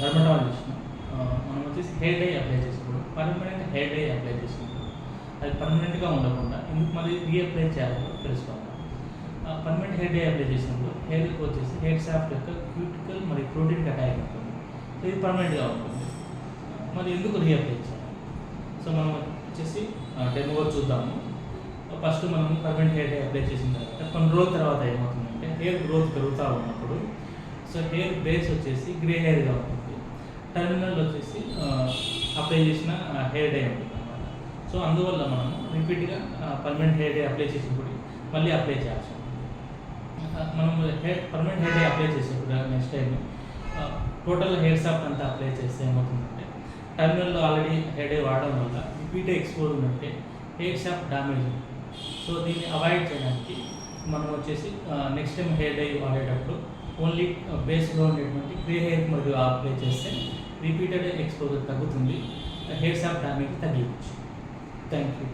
Dermatologist మనం వచ్చేసి hair dye apply చేసినప్పుడు పర్మనెంట్ హెయిర్ డై అప్లై చేసినప్పుడు అది పర్మనెంట్గా ఉండకుండా ఎందుకు మళ్ళీ రీఅప్లై చేయాలో తెలుసుకోవాలి. పర్మనెంట్ హెయిర్ డై అప్లై చేసినప్పుడు హెయిర్కి వచ్చేసి హెయిర్ సాఫ్ట్ యొక్క క్యూటికల్ మరియు ప్రోటీన్ కట్ ఉంటుంది. ఇది పర్మనెంట్గా ఉంటుంది. మరి ఎందుకు రీఅప్లై చేయాలి? సో మనం వచ్చేసి డెమో చూద్దాము. ఫస్ట్ మనం పర్మనెంట్ హెయిర్ డై అప్లై చేసిన తర్వాత కొన్ని రోజుల తర్వాత ఏమవుతుందంటే హెయిర్ గ్రోత్ పెరుగుతూ ఉన్నప్పుడు సో హెయిర్ బేస్ వచ్చేసి గ్రే హెయిర్గా ఉంటుంది. టర్మినల్ వచ్చేసి అప్లై చేసిన హెయిర్ డే ఉంటుంది అనమాట సో అందువల్ల మనం రిపీట్గా పర్మనెంట్ హెయిర్ డే అప్లై చేసినప్పుడు మళ్ళీ అప్లై చేయాల్సి మనం hair permanent hair dye apply చేసేప్పుడు next time total hair stop అంతా అప్లై చేస్తే ఏమవుతుందంటే టర్మినల్లో ఆల్రెడీ హెయిర్ డే వాడడం వల్ల రిపీట్ ఎక్స్పోజ్ ఉందంటే హెయిర్ స్టాప్ డ్యామేజ్ ఉంటుంది. సో దీన్ని అవాయిడ్ చేయడానికి మనం వచ్చేసి నెక్స్ట్ టైం హెయిర్ డై వాడేటప్పుడు ఓన్లీ బేస్లో ఉండేటువంటి గ్రే హెయిర్ మరియు అప్లై చేస్తే రిపీటెడ్ ఎక్స్పోజర్ తగ్గుతుంది. హెయిర్ సాప్ డ్యామేజ్ తగ్గించు థ్యాంక్ యూ.